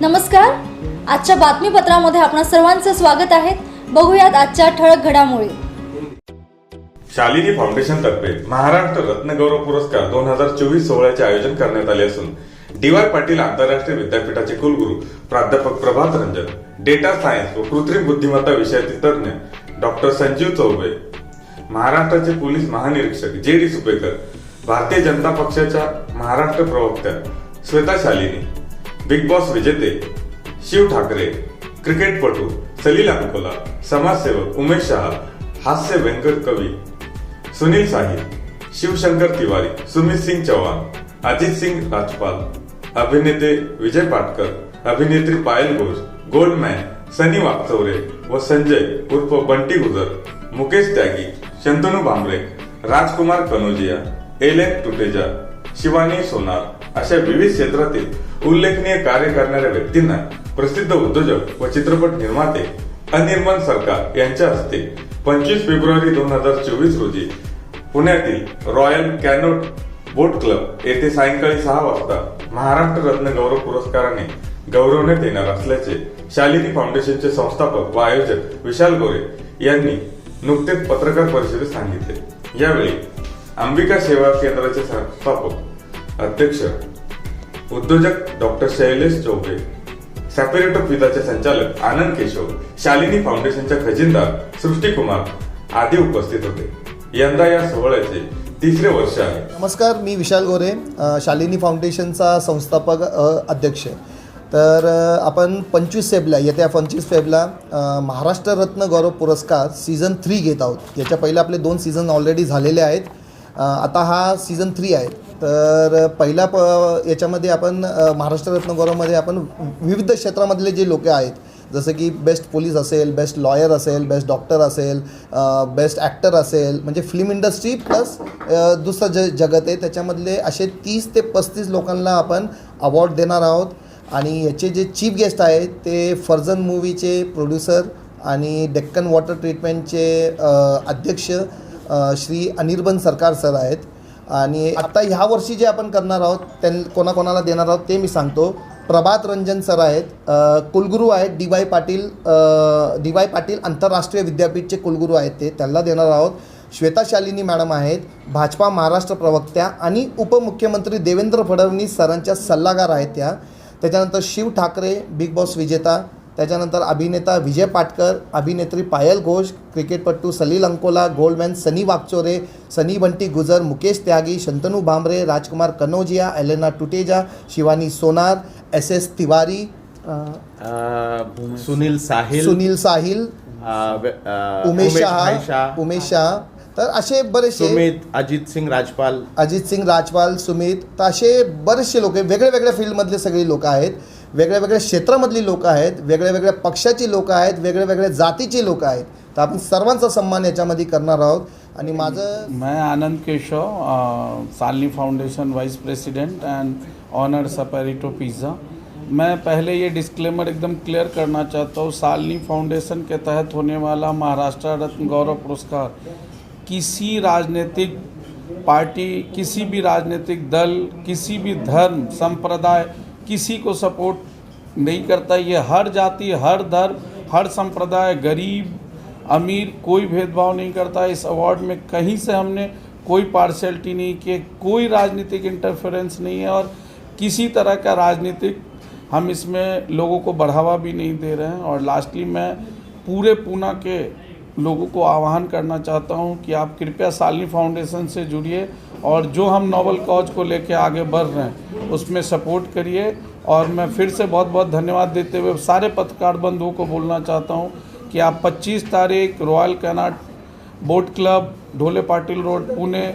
नमस्कार. आजच्या बातमीपत्रामध्ये आपणा सर्वांचं स्वागत आहे. बघूयात आजच्या ठळक घडामोडी. शालिनी फाउंडेशन तर्फे महाराष्ट्र रत्नगौरव पुरस्कार दोन हजार चोवीस सोहळ्याचे आयोजन करण्यात आले असून डी वाय पाटील आंतरराष्ट्रीय विद्यापीठाचे कुलगुरू प्राध्यापक प्रभात रंजन डेटा सायन्स व कृत्रिम बुद्धिमत्ता विषयातील तज्ज्ञ डॉक्टर संजीव चौबे महाराष्ट्राचे पोलीस महानिरीक्षक जे डी सुपेकर भारतीय जनता पक्षाच्या महाराष्ट्र प्रवक्त्या श्वेता शालिनी बिग बॉस विजेते शिव ठाकरे क्रिकेटपटू सलील अंकोला समाजसेवक उमेश शहा हास्य व्यंकट कवी सुनील साहिल शिवशंकर तिवारी सुमित सिंग चौहान अजित सिंग राजपाल अभिनेते विजय पाटकर अभिनेत्री पायल घोष गोल्डमॅन सनी वाकचौरे व संजय उर्फ बंटी गुजर मुकेश त्यागी शंतनू भांबरे राजकुमार कनोजिया एलेन टुटेजा शिवानी सोनार अशा विविध क्षेत्रातील उल्लेखनीय कार्य करणाऱ्या व्यक्तींना प्रसिद्ध उद्योजक व चित्रपट निर्माते अनिर्मल सरकार यांच्या हस्ते पंचवीस फेब्रुवारी दोन हजार चोवीस रोजी पुण्यातील रॉयल कॅनोट बोट क्लब येथे सायंकाळी सहा वाजता महाराष्ट्र रत्न गौरव पुरस्काराने गौरवण्यात येणार असल्याचे शालिनी फाउंडेशनचे संस्थापक व आयोजक विशाल गोरे यांनी नुकतेच पत्रकार परिषदेत सांगितले. यावेळी अंबिका सेवा केंद्राचे संस्थापक अध्यक्ष उद्योजक डॉक्टर शैलेश चौबे सॅपेरेट ऑफ विदाचे संचालक आनंद केशव शालिनी फाउंडेशनच्या खजिनदार सृष्टी कुमार आदी उपस्थित होते. यंदा या सोहळ्याचे तिसरे वर्ष आहे. नमस्कार मी विशाल गोरे शालिनी फाउंडेशनचा संस्थापक अध्यक्ष. तर आपण पंचवीस फेबला येत्या पंचवीस फेबला महाराष्ट्र रत्न गौरव पुरस्कार सीझन थ्री घेत आहोत. याच्या पहिले आपले दोन सीझन ऑलरेडी झालेले आहेत. आता हा सीझन थ्री आहे. तर पहिला प याच्यामध्ये आपण महाराष्ट्र रत्न गौरवमध्ये आपण विविध क्षेत्रामधले जे लोक आहेत जसं की बेस्ट पोलीस असेल बेस्ट लॉयर असेल बेस्ट डॉक्टर असेल बेस्ट ॲक्टर असेल म्हणजे फिल्म इंडस्ट्री प्लस दुसरं ज जगत आहे. त्याच्यामधले असे तीस ते पस्तीस लोकांना आपण अवॉर्ड देणार आहोत. आणि याचे जे चीफ गेस्ट आहेत ते फर्जन मूवीचे प्रोड्युसर आणि डेक्कन वॉटर ट्रीटमेंटचे अध्यक्ष श्री अनिर्बन सरकार सर आहेत. आणि आत्ता ह्या वर्षी जे आपण करणार आहोत त्यां कोणाकोणाला देणार आहोत ते मी सांगतो. प्रभात रंजन सर आहेत कुलगुरू आहेत D Y Patil D Y Patil आंतरराष्ट्रीय विद्यापीठचे कुलगुरू आहेत ते त्यांना देणार आहोत. श्वेता शालिनी मॅडम आहेत भाजपा महाराष्ट्र प्रवक्त्या आणि उपमुख्यमंत्री देवेंद्र फडणवीस सरांच्या सल्लागार आहेत त्या. त्याच्यानंतर शिव ठाकरे बिग बॉस विजेता त्याच्यानंतर अभिनेता विजय पाटकर अभिनेत्री पायल घोष क्रिकेटपटू Salil Ankola Goldman Sunny Waghchoure Sunny Bunty Gujar Mukesh Tyagi Shantanu Bhambre Rajkumar Kanojia Elena Tuteja Shivani Sonar S S Tiwari Sunil Sahil Sunil Sahil Umesh Shah. Umesh Shah तर असे बरेचसे सुमित अजित सिंग राजपाल. अजित सिंग राजपाल सुमित तर असे बरेचसे लोक आहेत वेगळ्या वेगळ्या फील्डमधले सगळी लोक आहेत वेगळ्या वेगळ्या क्षेत्रामधली लोक आहेत वेगळ्या वेगळ्या पक्षाची लोक आहेत वेगळ्या वेगळ्या जातीची लोक आहेत. तर आपण सर्वांचा सन्मान याच्यामध्ये करणार आहोत. आणि माझं मैं Anand Keshav Salni foundation vice president and owner Saperito pizza. मैं पहले ये डिस्क्लेमर एकदम क्लियर करना चाहता हूँ सालनी फाउंडेशन के तहत होने वाला महाराष्ट्र रत्न गौरव पुरस्कार किसी राजनीतिक पार्टी, किसी भी राजनीतिक दल, किसी भी धर्म, संप्रदाय किसी को सपोर्ट नहीं करता। ये हर जाति, हर धर्म, हर संप्रदाय, गरीब, अमीर, कोई भेदभाव नहीं करता। इस अवार्ड में कहीं से हमने कोई पार्शलिटी नहीं की कोई राजनीतिक इंटरफेरेंस नहीं है और किसी तरह का राजनीतिक हम इसमें लोगों को बढ़ावा भी नहीं दे रहे हैं। और लास्टली मैं पूरे पूना के लोगों को आह्वान करना चाहता हूँ कि आप कृपया सालनी फाउंडेशन से जुड़िए और जो हम नॉवल कॉज को लेके आगे बढ़ रहे हैं, उसमें सपोर्ट करिए। और मैं फिर से बहुत बहुत धन्यवाद देते हुए सारे पत्रकार बंधुओं को बोलना चाहता हूँ कि आप 25 तारीख royal Connaught boat club, Dhole Patil road, Pune,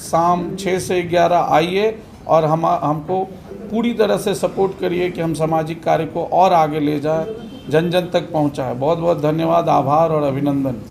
शाम 6 से 11 आइए और हम, हमको पूरी तरह से सपोर्ट करिए कि हम सामाजिक कार्य को और आगे ले जाएँ। जन जन तक पहुंचाएं बहुत बहुत धन्यवाद आभार और अभिनंदन।